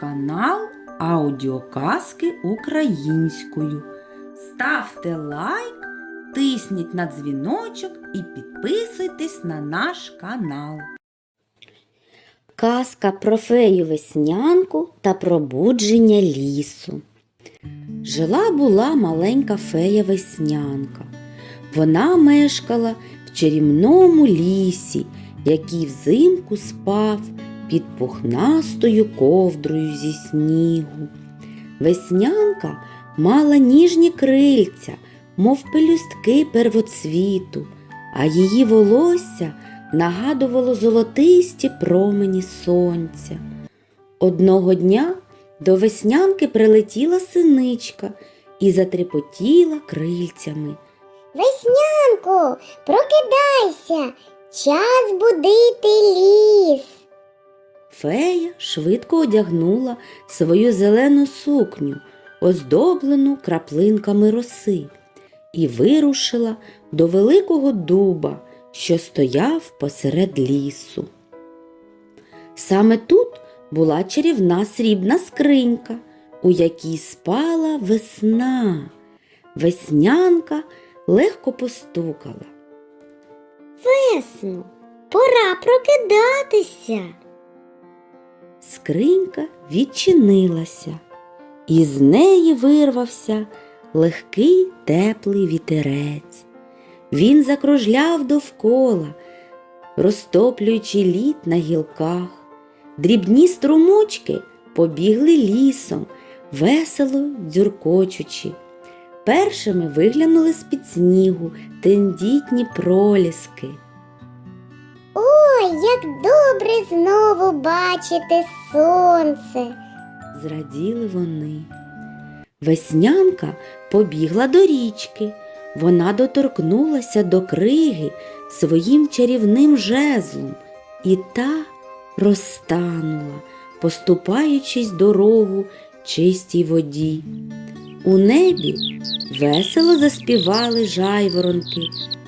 канал Аудіоказки українською. Ставте лайк, тисніть на дзвіночок і підписуйтесь на наш канал. Казка про фею веснянку та пробудження лісу. Жила була маленька фея веснянка. Вона мешкала в чарівному лісі, який взимку спав під пухнастою ковдрою зі снігу. Веснянка мала ніжні крильця, мов пелюстки первоцвіту, а її волосся нагадувало золотисті промені сонця. Одного дня до веснянки прилетіла синичка і затрепотіла крильцями. Веснянку, прокидайся, час будити ліс. Фея швидко одягнула свою зелену сукню, оздоблену краплинками роси, і вирушила до великого дуба, що стояв посеред лісу. Саме тут була чарівна срібна скринька, у якій спала весна. Веснянка легко постукала. Весно, пора прокидатися. Скринька відчинилася, і з неї вирвався легкий теплий вітерець. Він закружляв довкола, розтоплюючи лід на гілках. Дрібні струмочки побігли лісом, весело дзюркочучи. Першими виглянули з-під снігу тендітні проліски. Ой, як добре знову бачити сонце. Зраділи вони. Веснянка побігла до річки. Вона доторкнулася до криги своїм чарівним жезлом, і та розтанула, поступаючись дорогу чистій воді. У небі весело заспівали жайворонки,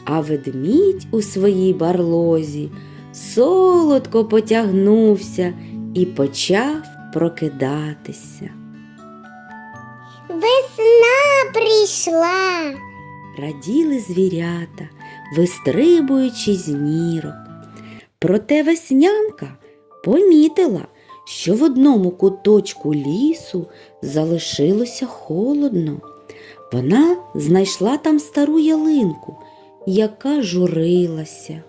а ведмідь у своїй барлозі солодко потягнувся і почав прокидатися. Весна прийшла. Раділи звірята, вистрибуючи з нірок. Проте веснянка помітила, що в одному куточку лісу залишилося холодно. Вона знайшла там стару ялинку, яка журилася.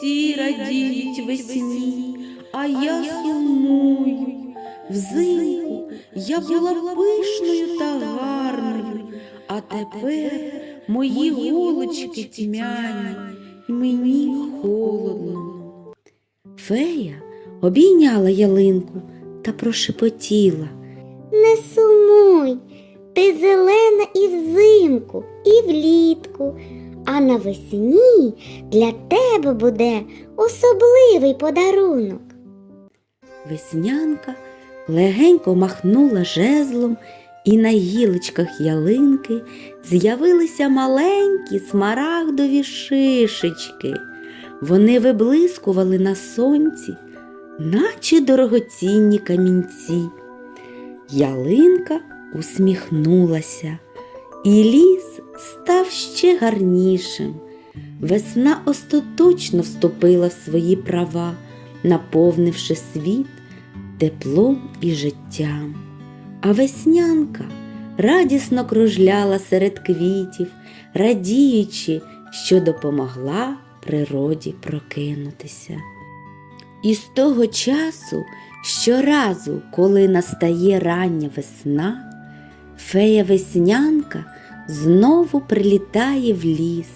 Всі радіють весні, а я сумую. Взимку я була пишною та гарною, а тепер мої голочки тьмяні, мені холодно. Фея обійняла ялинку та прошепотіла. Не сумуй, ти зелена і взимку, і влітку, а навесні для тебе буде особливий подарунок. Веснянка легенько махнула жезлом, і на гілочках ялинки з'явилися маленькі смарагдові шишечки. Вони виблискували на сонці, наче дорогоцінні камінці. Ялинка усміхнулася, і ліс став ще гарнішим. Весна остаточно вступила в свої права, наповнивши світ теплом і життям. А веснянка радісно кружляла серед квітів, радіючи, що допомогла природі прокинутися. І з того часу, щоразу, коли настає рання весна, фея веснянка знову прилітає в ліс,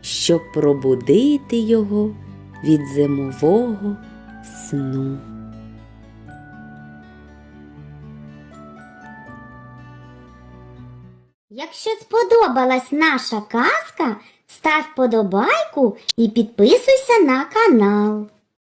щоб пробудити його від зимового сну. Якщо сподобалась наша казка, став подобайку і підписуйся на канал.